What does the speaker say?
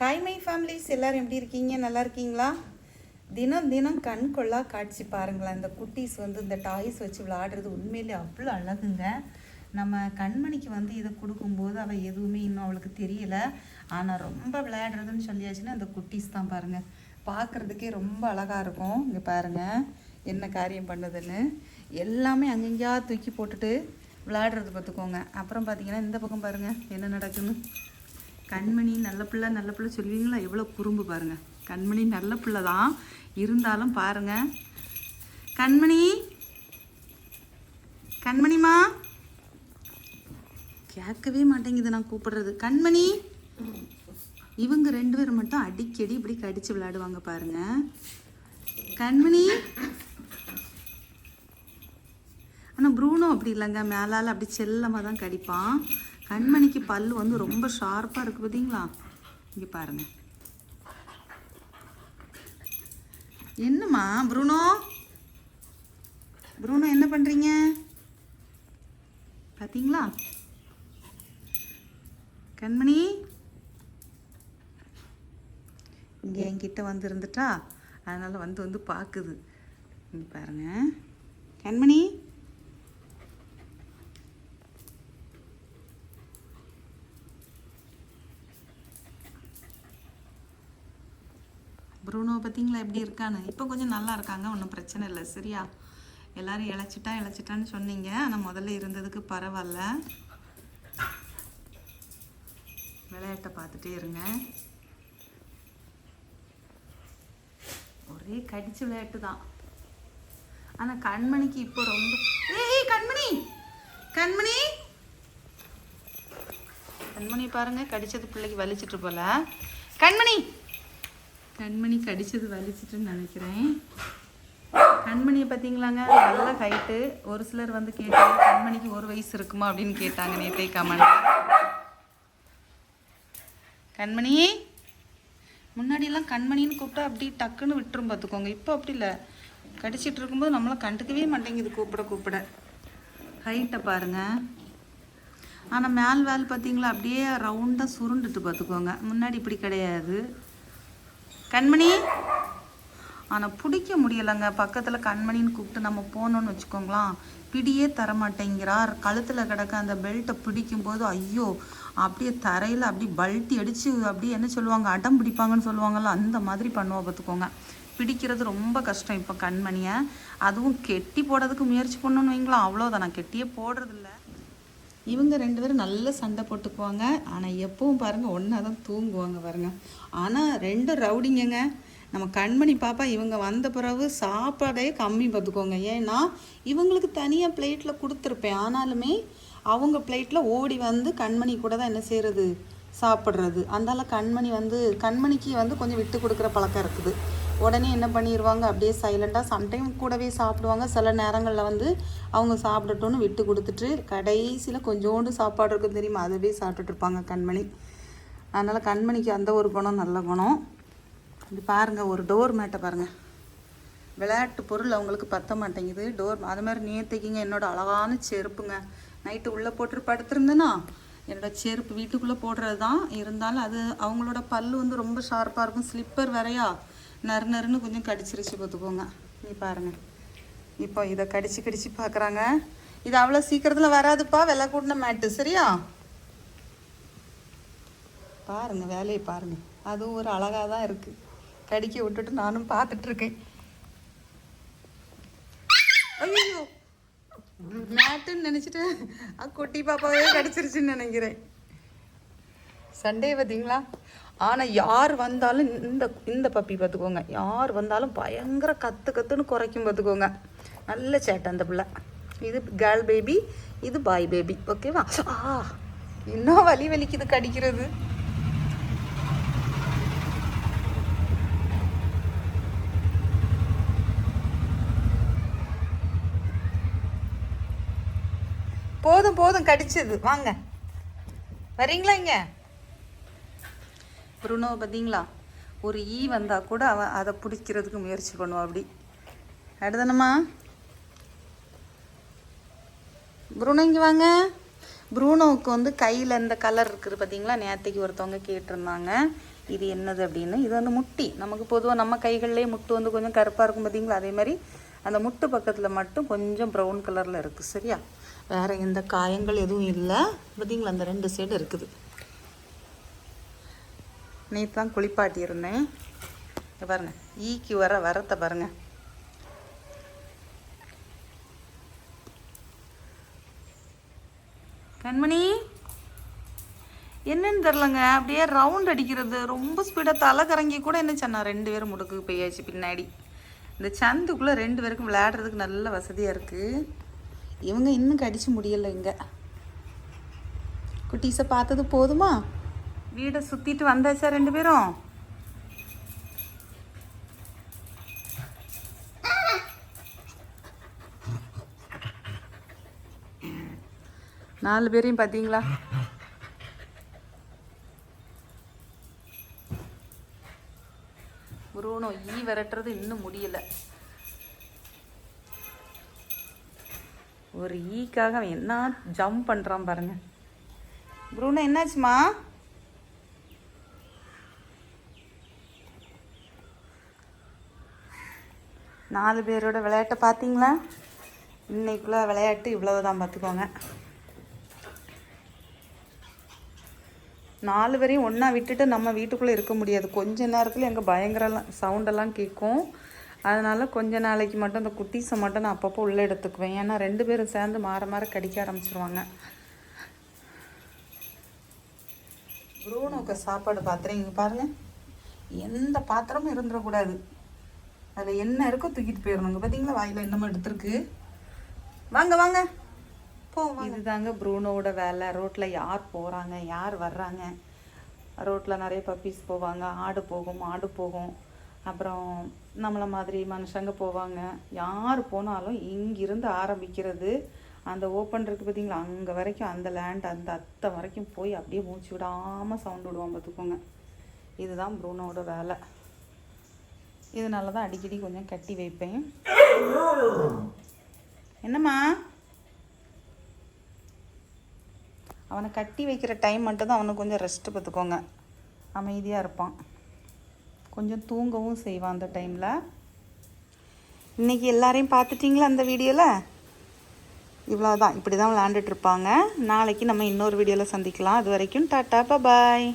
Hi my families எல்லாரும் எப்படி இருக்கீங்க? நல்லா இருக்கீங்களா? தினம் தினம் கண் கொள்ளா காட்சி பாருங்களேன். இந்த குட்டீஸ் வந்து இந்த டாய்ஸ் வச்சு விளையாடுறது உண்மையிலே அவ்வளோ அழகுங்க. நம்ம கண்மணிக்கு வந்து இதை கொடுக்கும்போது அவள் எதுவுமே இன்னும் அவளுக்கு தெரியல. ஆனால் ரொம்ப விளையாடுறதுன்னு சொல்லியாச்சுன்னா அந்த குட்டீஸ் தான் பாருங்கள் பார்க்குறதுக்கே ரொம்ப அழகாக இருக்கும். இங்கே பாருங்க என்ன காரியம் பண்ணுதுன்னு. எல்லாமே அங்கங்கேயா தூக்கி போட்டுட்டு விளையாடுறது பார்த்துக்கோங்க. அப்புறம் பார்த்தீங்கன்னா இந்த பக்கம் பாருங்கள் என்ன நடக்குன்னு கண்மணி நல்ல பிள்ளை நல்ல பிள்ளை சொல்லுவீங்களா? எவ்வளோ குறும்பு பாருங்கள் கண்மணி நல்ல பிள்ளை தான். இருந்தாலும் பாருங்க. கண்மணி? கண்மணிமா கேட்கவே மாட்டேங்குது நான் கூப்பிடுறது. கண்மணி? இவங்க ரெண்டு பேரும் மட்டும் அடிக்கடி இப்படி கடிச்சு விளையாடுவாங்க பாருங்க. கண்மணி? ஆனால் ப்ரூனோ அப்படி இல்லைங்க. மேலால் அப்படி செல்லமாக தான் கடிப்பான். கண்மணிக்கு பல்லு வந்து ரொம்ப ஷார்ப்பாக இருக்குது பார்த்தீங்களா இங்கே பாருங்க. என்னம்மா ப்ரூனோ? ப்ரூனோ என்ன பண்ணுறீங்க பார்த்தீங்களா கண்மணி? இங்கே என்கிட்ட வந்து இருந்துட்டா. அதனால் வந்து வந்து பார்க்குது இங்கே பாருங்க. கண்மணி? ப்ரூனோ பார்த்தீங்களா எப்படி இருக்கான்னு. இப்போ கொஞ்சம் நல்லா இருக்காங்க ஒன்றும் பிரச்சனை இல்லை. சரியா? எல்லாரும் இழைச்சிட்டா இழைச்சிட்டான்னு சொன்னீங்க. ஆனால் முதல்ல இருந்ததுக்கு பரவாயில்ல. விளையாட்டை பார்த்துட்டே இருங்க. ஒரே கடிச்சு விளையாட்டு தான். ஆனால் கண்மணிக்கு இப்போ ரொம்ப ஏய் கண்மணி! கண்மணி! கண்மணி பாருங்க கடிச்சது பிள்ளைக்கு வலிச்சிட்டு போல. கண்மணி! கண்மணி கடிச்சது வலிச்சிட்டுன்னு நினைக்கிறேன். கண்மணியை பார்த்தீங்களாங்க? நல்ல ஹைட்டு ஒரு சிலர் வந்து கேட்டாங்க கண்மணிக்கு ஒரு வயசு இருக்குமா? அப்படின்னு கேட்டாங்க நேற்றை கமெண்ட் கண்மணி முன்னாடியெல்லாம் கண்மணின்னு கூப்பிட்டா அப்படி டக்குன்னு விட்டுரும் பார்த்துக்கோங்க. இப்போ அப்படி இல்லை. கடிச்சிட்டு இருக்கும்போது நம்மளாம் கண்டுக்கவே மாட்டேங்குது கூப்பிட கூப்பிட. ஹைட்டை பாருங்க. ஆனால் மேல் வேல் பார்த்தீங்களா? அப்படியே ரவுண்டாக சுருண்டுட்டு பார்த்துக்கோங்க. முன்னாடி இப்படி கிடையாது. கண்மணி? ஆனால் பிடிக்க முடியலைங்க. பக்கத்தில் கண்மணின்னு கூப்பிட்டு நம்ம போனோன்னு வச்சுக்கோங்களேன். பிடியே தர மாட்டேங்கிறார் கழுத்தில் கிடக்க அந்த பெல்ட்டை பிடிக்கும்போது ஐயோ அப்படியே தரையில் அப்படி பல்ட்டி அடித்து அப்படியே என்ன சொல்லுவாங்க அடம் பிடிப்பாங்கன்னு சொல்லுவாங்கல்ல அந்த மாதிரி பண்ணுவோம் பார்த்துக்கோங்க. பிடிக்கிறது ரொம்ப கஷ்டம் இப்போ கண்மணியை. அதுவும் கெட்டி போடுறதுக்கு முயற்சி பண்ணணும்னு வைங்களா அவ்வளோதான் நான் கெட்டியே போடுறதில்ல. இவங்க ரெண்டு பேரும் நல்ல சண்டை போட்டுக்குவாங்க. ஆனால் எப்பவும் பாருங்கள் ஒன்றா தான் தூங்குவாங்க பாருங்கள் ஆனால் ரெண்டு ரவுடிங்கங்க. நம்ம கண்மணி பாப்பா இவங்க வந்த பிறகு சாப்பாடே கம்மி பார்த்துக்கோங்க. ஏன்னா இவங்களுக்கு தனியாக பிளேட்டில் கொடுத்துருப்பேன். ஆனாலுமே அவங்க பிளேட்டில் ஓடி வந்து கண்மணி கூட தான் என்ன செய்கிறது சாப்பிட்றது. அதனால் கண்மணி வந்து கண்மணிக்கு வந்து கொஞ்சம் விட்டு கொடுக்குற பழக்கம் இருக்குது. உடனே என்ன பண்ணிடுவாங்க அப்படியே சைலண்டாக சம்டைம் கூடவே சாப்பிடுவாங்க. சில நேரங்களில் வந்து அவங்க சாப்பிடட்டும்னு விட்டு கொடுத்துட்டு கடைசியில் கொஞ்சோண்டு சாப்பாடு இருக்கும் தெரியுமா? அதுவே சாப்பிட்டுட்டு இருப்பாங்க கண்மணி. அதனால் கண்மணிக்கு அந்த ஒரு குணம் நல்ல குணம். இது பாருங்கள் ஒரு டோர் மேட்டை பாருங்கள் விளையாட்டு பொருள் அவங்களுக்கு பத்த மாட்டேங்குது. டோர் அது மாதிரி நேற்றுக்கிங்க என்னோடய அழகான செருப்புங்க. நைட்டு உள்ளே போட்டு படுத்திருந்தேன்னா என்னோடய செருப்பு வீட்டுக்குள்ளே போடுறது தான் இருந்தாலும் அது அவங்களோட பல்லு வந்து ரொம்ப ஷார்ப்பாக இருக்கும். ஸ்லிப்பர் வேறையா? நறு நறுன்னு கொஞ்சம் கடிச்சிருச்சு பார்த்துக்கோங்க. நீ பாருங்கள் இப்போ இதை கடிச்சு கடிச்சு பார்க்குறாங்க. இது அவ்வளோ சீக்கிரத்தில் வராதுப்பா விலை கூட்டின மேட்டு சரியா? பாருங்கள் வேலையை பாருங்கள் அதுவும் ஒரு அழகாக தான் இருக்குது கடிக்க விட்டுட்டு நானும் பார்த்துட்ருக்கேன் ஐயோ மேட்டுன்னு நினச்சிட்டு குட்டி பாப்பாவே கடிச்சிருச்சுன்னு நினைக்கிறேன். சண்டே பார்த்தீங்களா ஆனால் யார் வந்தாலும் இந்த இந்த பப்பி பார்த்துக்கோங்க யார் வந்தாலும் பயங்கர கத்து கத்துன்னு குறைக்கும் பார்த்துக்கோங்க நல்ல சேட்டை அந்த பிள்ளை. இது கேர்ள் பேபி இது பாய் பேபி ஓகேவா ஆ இன்னும் வலி வலிக்குது கடிக்கிறது? போதும் போதும் கடிச்சது. வாங்க. வரீங்களா இங்கே? ப்ருனோ பார்த்தீங்களா? ஒரு ஈ வந்தால் கூட அவன் அதை பிடிக்கிறதுக்கு முயற்சி பண்ணுவான் அப்படி. அடுத்தனம்மா புருணோ இங்கே வாங்க. ப்ரூனோவுக்கு வந்து கையில் இந்த கலர் இருக்குது பார்த்தீங்களா? நேற்றுக்கு ஒருத்தவங்க கேட்டிருந்தாங்க. இது என்னது அப்படின்னு. இது வந்து முட்டி. நமக்கு பொதுவாக நம்ம கைகள்லேயே முட்டு வந்து கொஞ்சம் கருப்பாக இருக்கும் பார்த்தீங்களா? அதே மாதிரி அந்த முட்டு பக்கத்தில் மட்டும் கொஞ்சம் ப்ரௌன் கலரில் இருக்குது சரியா? வேறு எந்த காயங்கள் எதுவும் இல்லை. பார்த்தீங்களா? அந்த ரெண்டு சைடு இருக்குது. நேற்று தான் குளிப்பாட்டியிருந்தேன் பாருங்கள் ஈக்கு வர வரத்தை பாருங்கள் கண்மணி என்னன்னு தெரிலங்க அப்படியே ரவுண்ட் அடிக்கிறது. ரொம்ப ஸ்பீடாக தலை கறங்கி கூட என்ன சொன்னா ரெண்டு பேரும் முடுக்கு போயாச்சு பின்னாடி. இந்த சந்துக்குள்ளே ரெண்டு பேருக்கும் விளையாடுறதுக்கு நல்ல வசதியாக இருக்குது இவங்க இன்னும் கடிச்சு முடியலை இங்கே. குட்டீஸை பார்த்தது போதுமா? வீடை சுற்றிட்டு வந்தாச்சா ரெண்டு பேரும்? நாலு பேரையும் பார்த்தீங்களா புருவனோ ஈ விரட்டுறது இன்னும் முடியல. ஒரு ஈக்காக அவன் என்ன ஜம்ப் பண்ணுறான் பாருங்க. புருனோ என்னாச்சுமா நாலு பேரோட விளையாட்டை பார்த்தீங்களா? இன்னைக்குள்ள விளையாட்டு இவ்வளவுதான் பார்த்துக்கோங்க. நாலு பேரையும் ஒன்றா விட்டுட்டு நம்ம வீட்டுக்குள்ளே இருக்க முடியாது. கொஞ்ச நேரத்தில் எங்கள் பயங்கரலாம் சவுண்டெல்லாம் கேட்கும். அதனால் கொஞ்ச நாளைக்கு மட்டும் இந்த குட்டீஸை மட்டும் நான் அப்பப்போ உள்ளே எடுத்துக்குவேன். ஏன்னா ரெண்டு பேரும் சேர்ந்து மாற மாற கடிக்க ஆரம்பிச்சிருவாங்க. ப்ரூனோக்கு சாப்பாடு பாத்திரம் இங்கே பாருங்கள் எந்த பாத்திரமும் இருந்துடக்கூடாது. அதில் என்ன இருக்கோ தூக்கிட்டு போயிடணுங்க பார்த்தீங்களா வாயில் என்னமோ எடுத்துருக்கு? வாங்க வாங்க. போவோம் இதுதாங்க ப்ரூனோட வேலை. ரோட்டில் யார் போகிறாங்க யார் வர்றாங்க? ரோட்டில் நிறைய பப்பீஸ் போவாங்க. ஆடு போகும் மாடு போகும். அப்புறம் நம்மளை மாதிரி மனுஷங்க போவாங்க. யார் போனாலும் இங்கிருந்து ஆரம்பிக்கிறது. அந்த ஓப்பன் இருக்குது பார்த்தீங்களா அங்கே வரைக்கும் அந்த லேண்ட் அந்த அத்தை வரைக்கும் போய் அப்படியே மூச்சு விடாமல் சவுண்ட் விடுவான் பார்த்துக்கோங்க இதுதான் ப்ரூனோட வேலை. இதனால தான் அடிக்கடி கொஞ்சம் கட்டி வைப்பேன். என்னம்மா? அவனை கட்டி வைக்கிற டைம் மட்டும்தான் அவனுக்கு கொஞ்சம் ரெஸ்ட்டு பார்த்துக்கோங்க. அமைதியாக இருப்பான். கொஞ்சம் தூங்கவும் செய்வான் அந்த டைமில் இன்றைக்கி எல்லாரையும் பார்த்துட்டிங்களா அந்த வீடியோவில் இவ்வளோதான் இப்படி தான் விளாண்டுட்டு இருப்பாங்க. நாளைக்கு நம்ம இன்னொரு வீடியோவில் சந்திக்கலாம். அது வரைக்கும் டாட்டா பாய்